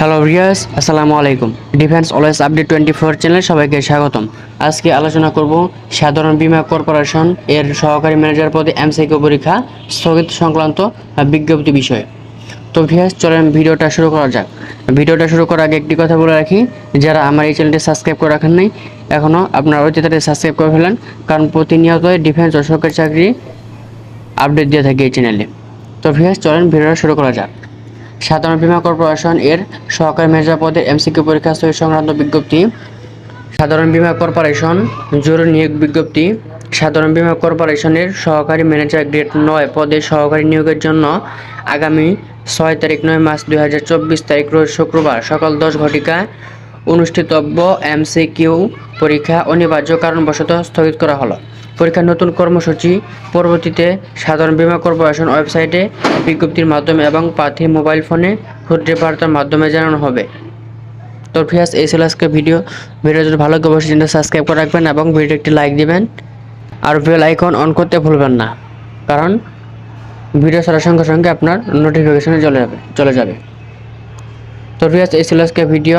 Hello রিয়াস আসসালামু আলাইকুম। Defence always update twenty four চ্যানেলে সবাইকে স্বাগতম। আজকে আলোচনা করব সাধারণ বীমা কর্পোরেশন এর সহকারী ম্যানেজার পদে এমসিকিউ পরীক্ষা, স্থগিত সংক্রান্ত বিজ্ঞপ্তি বিষয়ে। তো ভিয়াস চলেন ভিডিওটা শুরু করা যাক। ভিডিওটা শুরু করার আগে একটি কথা বলে রাখি, যারা আমার এই চ্যানেলটি সাবস্ক্রাইব করে রাখেন নাই এখনও আপনার অতি তাড়াতাড়ি সাবস্ক্রাইব করে ফেলেন, কারণ প্রতিনিয়তই ডিফেন্স ও সরকারি চাকরি আপডেট দিয়ে থাকি এই চ্যানেলে তো ভিয়াস চলেন ভিডিওটা শুরু করা যাক। সাধারণ বীমা কর্পোরেশন এর সহকারী ম্যানেজার পদে এমসিকিউ পরীক্ষা স্থগিত সংক্রান্ত বিজ্ঞপ্তি। সাধারণ বীমা কর্পোরেশন, জরুরি নিয়োগ বিজ্ঞপ্তি। সাধারণ বীমা কর্পোরেশনের সহকারী ম্যানেজার গ্রেড নয় পদে সহকারী নিয়োগের জন্য আগামী ছয় তারিখ নয় মার্চ দুই হাজার চব্বিশ তারিখ রোজ শুক্রবার সকাল দশ ঘটিকায় অনুষ্ঠিতব্য এমসিকিউ পরীক্ষা অনিবার্য কারণবশত স্থগিত করা হলো। পরীক্ষার নতুন কর্মসূচি পরবর্তীতে সাধারণ বীমা কর্পোরেশন ওয়েবসাইটে বিজ্ঞপ্তির মাধ্যমে এবং প্রার্থী মোবাইল ফোনে ক্ষুদ্র বার্তার মাধ্যমে জানানো হবে। তো ফিয়াস এই ছিল আজকে ভিডিও। ভিডিও যদি ভালো লাগে, অবশ্যই চ্যানেলটা সাবস্ক্রাইব করে রাখবেন এবং ভিডিও একটি লাইক দিবেন। আর বেল আইকন অন করতে ভুলবেন না, কারণ ভিডিও ছাড়ার সঙ্গে সঙ্গে আপনার নোটিফিকেশনে চলে যাবে চলে যাবে। তো ফিয়াস এই ছিল আজকে ভিডিও।